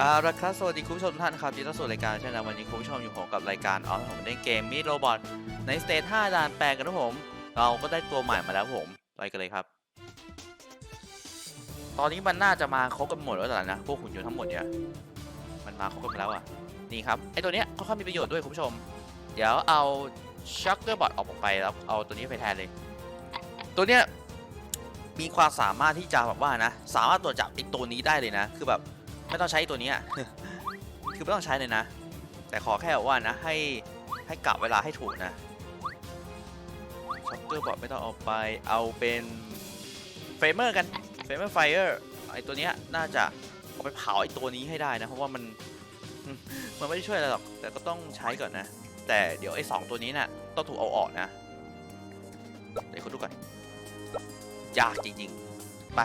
อาละครับสวัสดีคุณผู้ชมทุกท่านครับยินดีต้อนรับสู่รายการชนะวันนี้คุณผู้ชมอยู่ผมกับรายการออฟผมเล่นเกมมีดโรบอทในสเตจ5ด่านแปลงกันนะผม เราก็ได้ตัวใหม่มาแล้วผมไปกันเลยครับ ตอนนี้มันน่าจะมาครบกันหมดแล้วแหละนะพวกหุ่นยนต์ทั้งหมดเนี่ยมันมาครบกันแล้วอะนี่ครับไอตัวเนี้ยค่อนข้างมีประโยชน์ด้วยคุณผู้ชม เดี๋ยวเอาชักเกอร์บอทออกไปแล้วเอาตัวนี้ไปแทนเลย ตัวเนี้ยมีความสามารถที่จะแบบว่านะ สามารถตรวจจับไอตัวนี้ได้เลยนะ คือแบบ ไม่ต้องใช้ตัวเนี้ยคือไม่ต้องใช้เลยนะ แต่ขอแค่ว่านะ ให้ให้กลับเวลาให้ถูกนะช็อปเกอร์บอกไม่ต้องเอาไปเอาเป็นเฟรมเมอร์กันเฟรมเมอร์ไฟเออร์ไอตัวเนี้ยน่าจะเอาไปเผาไอตัวนี้ให้ได้นะ เพราะว่ามันมันไม่ได้ช่วยอะไรหรอก แต่ก็ต้องใช้ก่อนนะ แต่เดี๋ยวไอ้สองตัวนี้น่ะต้องถูกเอาออกนะเดี๋ยวคุณดูก่อนยากจริงๆ ไป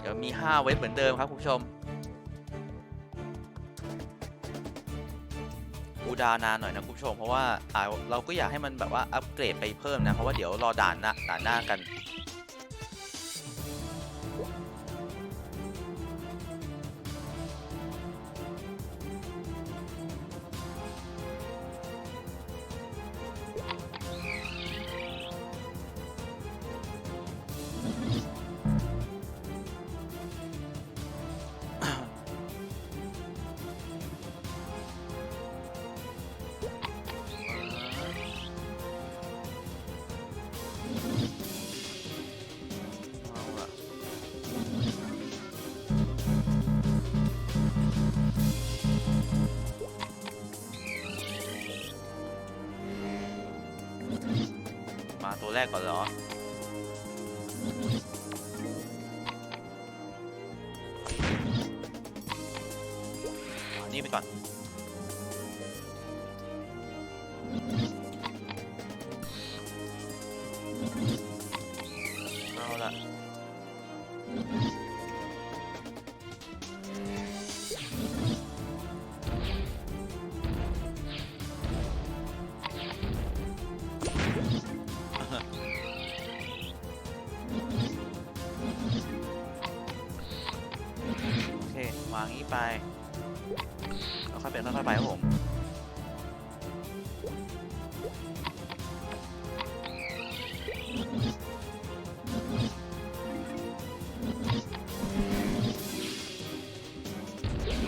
เดี๋ยวมี 5 เว็บเหมือนเดิมครับคุณผู้ชมอูดานานหน่อยนะคุณผู้ชมเพราะว่าอ่าเราก็อยากให้มันแบบว่าอัปเกรดไปเพิ่มนะ เพราะว่าเดี๋ยวรอด่านหน้าด่านหน้ากัน แรกก่อนเหรอ นี่ไปก่อน เอาละางงี้ไปค่อยเป็นค่อยๆไปครับผม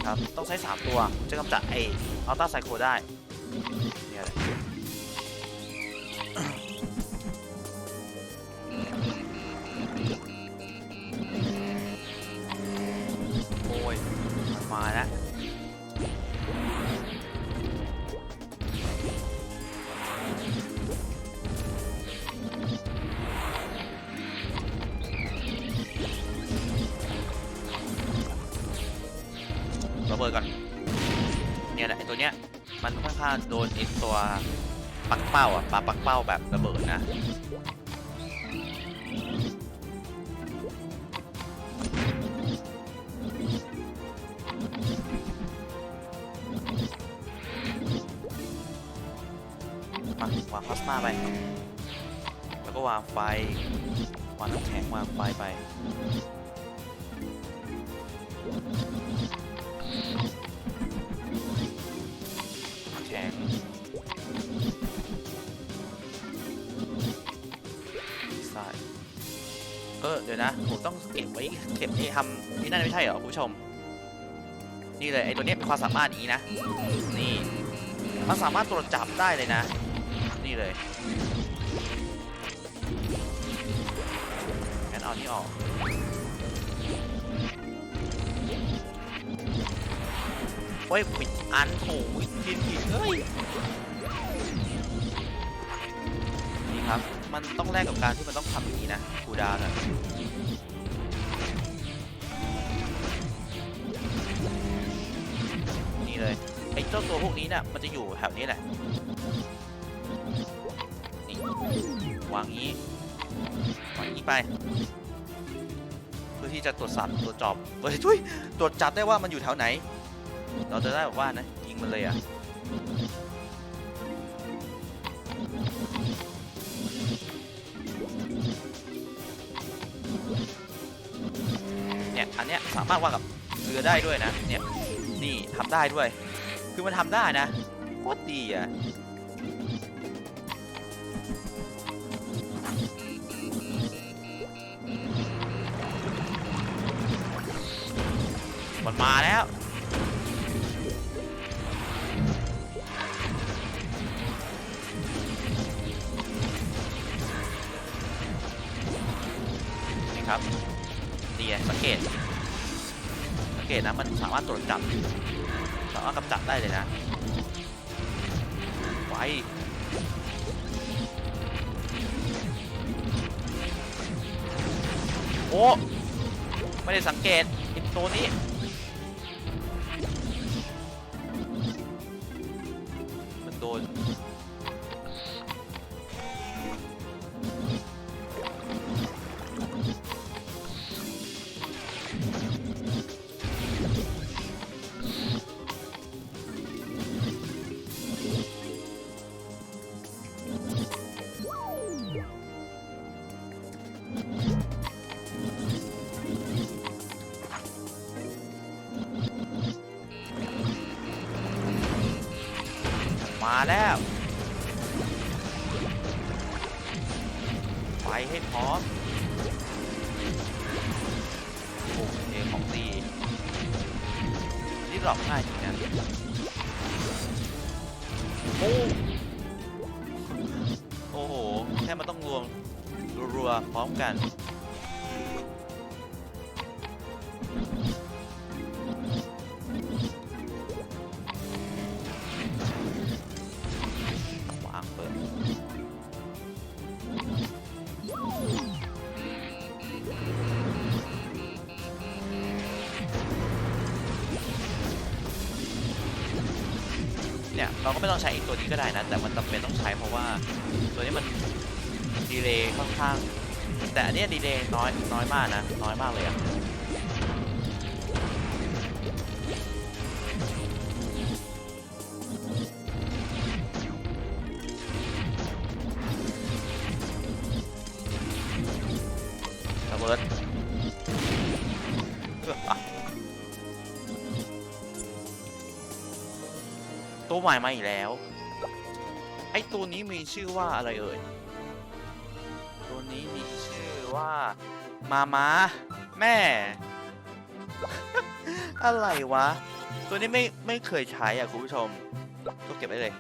ครับต้องใช้ 3 ตัวจะกำจัดไอ้อัลต้าไซโคได้เนี่ย ระเบิดก่อนเนี่ยแหละไอตัวเนี้ยมันค่อนข้างโดนไอตัวปักเป้าอะปลาปักเป้าแบบระเบิดนะมาวางพลาสมาไป แล้วก็วางไฟ วางน้ำแข็งวางไฟไป แข็งใส่เออ เดี๋ยวนะ ผมต้องเก็บไว้เก็บนี่ทำนี่นั่นไม่ใช่เหรอคุณผู้ชม นี่เลยไอตัวนี้เป็นความสามารถนี้นะ นี่ มันสามารถตรวจจับได้เลยนะ นี่เลยงั้นเอานี่ออก เฮ้ยผิดอันโอ้ยผิดผิดเฮ้ยนี่ครับ มันต้องแลกกับการที่มันต้องทำอย่างนี้นะคูดาวน์นะนี่เลยไอ้เจ้าตัวพวกนี้เนี่ยมันจะอยู่แถวนี้แหละนี่วางงี้วางงี้ไปเพื่อที่จะตรวจสอบตรวจอบเฮ้ยทุยตรวจจับได้ว่ามันอยู่แถวไหน เราจะได้แบบว่านะยิงมันเลยอะเนี่ยอันเนี้ยสามารถวางกับเรือได้ด้วยนะเนี่ยนี่ทำได้ด้วย คือมันทำได้นะโคตรดีอะมันมาแล้ว ครับนี่สังเกตสังเกตนะมันสามารถตรวจจับสามารถกำจัดได้เลยนะไวโอ้ไม่ได้สังเกตไอตัวนี้ มาแล้ว ไปให้พร้อมโอเคของดีนี่หลอกง่ายจริงนะโอ้โอ้โห แค่มันต้องรวมรัวๆพร้อมกัน เนี่ยเราก็ไม่ต้องใช้อีกตัวนี้ก็ได้นะ แต่มันจำเป็นต้องใช้เพราะว่าตัวนี้มันดีเลย์ค่อนข้าง แต่อันนี้ดีเลย์น้อยน้อยมากนะ น้อยมากเลยอะระเบิด ใหม่มาอีกแล้ว ไอตัวนี้มีชื่อว่าอะไรเอ่ย ตัวนี้มีชื่อว่า มาม้าแม่ อะไรวะ ตัวนี้ไม่ไม่เคยใช้อะคุณผู้ชม ก็เก็บไว้เลย